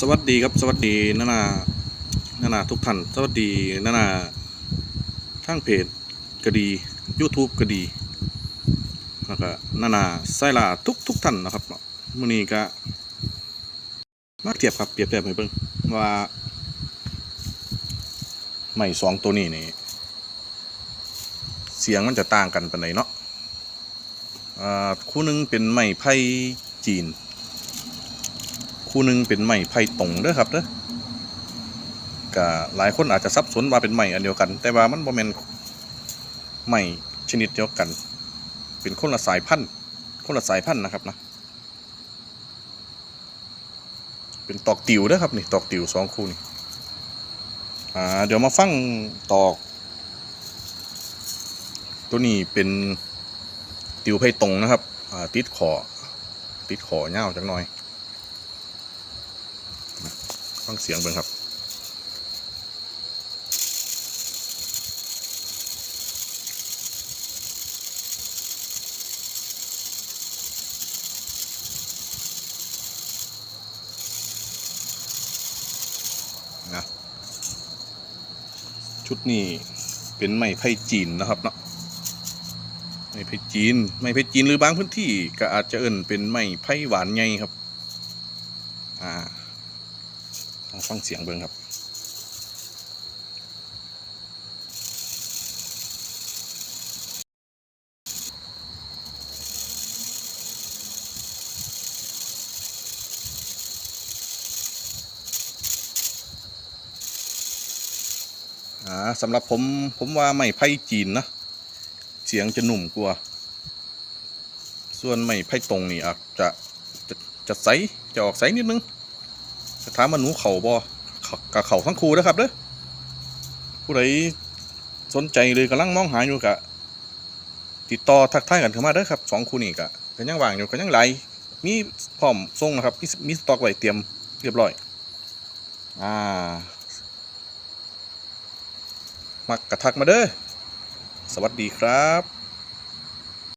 สวัสดีครับสวัสดีนานานานาทุกท่านสวัสดีนานาทางเพจก็ดี YouTube ก็ดีแล้วก็นานาไซลาทุกทุกท่านนะครับมื้อนี้ก็มาเทียบครับเปรียบเทียบให้เบิ่งว่าไม้สองตัวนี้นี่เสียงมันจะต่างกันปานใดเนาะอ่าคู่หนึงเป็นไม้ไผ่จีน คู่หนึ่งเป็นไม้ไผ่ตรงเด้อครับเด้อก็หลายคนอาจจะสับสนว่าเป็นไม้อันเดียวกัน แต่ว่ามันบ่แม่นไม้ชนิดเดียวกัน เป็นคนละสายพันธุ์คนละสายพันธุ์นะครับนะเป็นตอกติวเด้อครับนี่ตอกติวสองคู่นี่อ่าเดี๋ยวมาฟังตอก ตัวนี้เป็นติวไผ่ตรงนะครับอ่าติดขอติดขอเงาจักหน่อย ฟังเสียงเบิ่งครับนะชุดนี้เป็นไม้ไผ่จีนนะครับเนาะไม้ไผ่จีนไม้ไผ่จีนหรือบางพื้นที่ก็อาจจะเอิ่นเป็นไม้ไผ่หวานไงครับ อ่า ฟังเสียงเบิ่งครับสำหรับผมผมว่าไม่ไผ่จีนนะเสียงจะหนุ่มกว่า ส่วนไม่ไผ่ตรงนี่อาจจะจะจะใสจะออกใสนิดนึง จะถามว่าหนูเข่าบ่กับเข่าทั้งคู่นะครับเด้อผู้ใดสนใจเลยกำลังมองหาอยู่กะ ติดต่อทักทายกันเข้ามาเด้อครับสองคู่นี่กะก็ยังว่างอยู่ก็ยังไหลมีพร้อมส่งนะครับ มีมีสต็อกไว้เตรียมเรียบร้อย อ่า มักกระทักมาเด้อ สวัสดีครับ